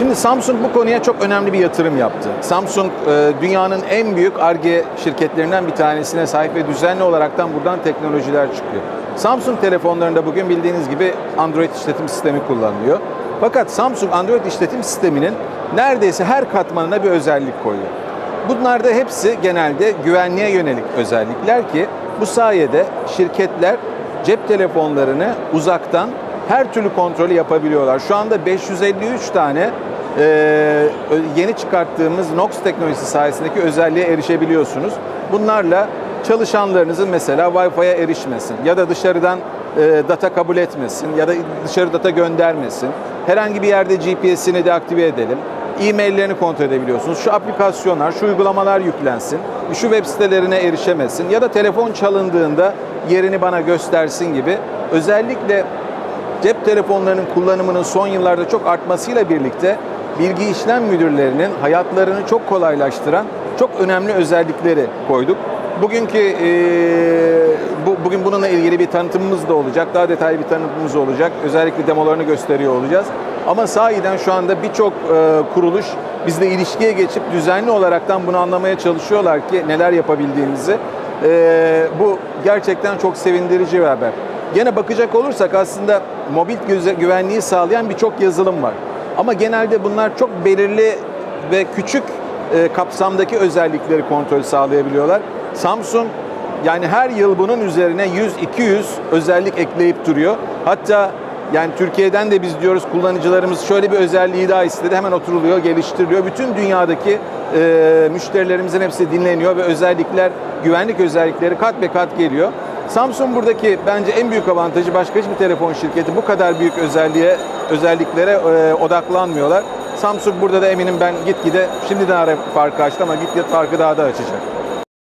Şimdi Samsung bu konuya çok önemli bir yatırım yaptı. Samsung e, dünyanın en büyük ARGE şirketlerinden bir tanesine sahip ve düzenli olaraktan buradan teknolojiler çıkıyor. Samsung telefonlarında bugün bildiğiniz gibi Android işletim sistemi kullanılıyor. Fakat Samsung Android işletim sisteminin neredeyse her katmanına bir özellik koyuyor. Bunlar da hepsi genelde güvenliğe yönelik özellikler ki bu sayede şirketler cep telefonlarını uzaktan her türlü kontrolü yapabiliyorlar. Şu anda 553 tane e, yeni çıkarttığımız Nox teknolojisi sayesindeki özelliğe erişebiliyorsunuz. Bunlarla çalışanlarınızın mesela Wi-Fi'ye erişmesin ya da dışarıdan e, data kabul etmesin ya da dışarı data göndermesin. Herhangi bir yerde GPS'ini deaktive edelim. E-maillerini kontrol edebiliyorsunuz. Şu aplikasyonlar, şu uygulamalar yüklensin. Şu web sitelerine erişemesin ya da telefon çalındığında yerini bana göstersin gibi özellikle cep telefonlarının kullanımının son yıllarda çok artmasıyla birlikte bilgi işlem müdürlerinin hayatlarını çok kolaylaştıran çok önemli özellikleri koyduk. Bugünkü e, bu, bugün bununla ilgili bir tanıtımımız da olacak. Daha detaylı bir tanıtımımız olacak. Özellikle demolarını gösteriyor olacağız. Ama sahiden şu anda birçok e, kuruluş bizle ilişkiye geçip düzenli olaraktan bunu anlamaya çalışıyorlar ki neler yapabildiğimizi. E, bu gerçekten çok sevindirici bir haber. Gene bakacak olursak aslında mobil güvenliği sağlayan birçok yazılım var. Ama genelde bunlar çok belirli ve küçük e, kapsamdaki özellikleri kontrol sağlayabiliyorlar. Samsung yani her yıl bunun üzerine 100-200 özellik ekleyip duruyor. Hatta yani Türkiye'den de biz diyoruz kullanıcılarımız şöyle bir özelliği daha istedi. Hemen oturuluyor, geliştiriliyor. Bütün dünyadaki e, müşterilerimizin hepsi dinleniyor ve özellikler, güvenlik özellikleri kat be kat geliyor. Samsung buradaki bence en büyük avantajı başka hiçbir telefon şirketi bu kadar büyük özelliğe, özelliklere e, odaklanmıyorlar. Samsung burada da eminim ben gitgide şimdiden ara farkı açtı ama gitgide farkı daha da açacak.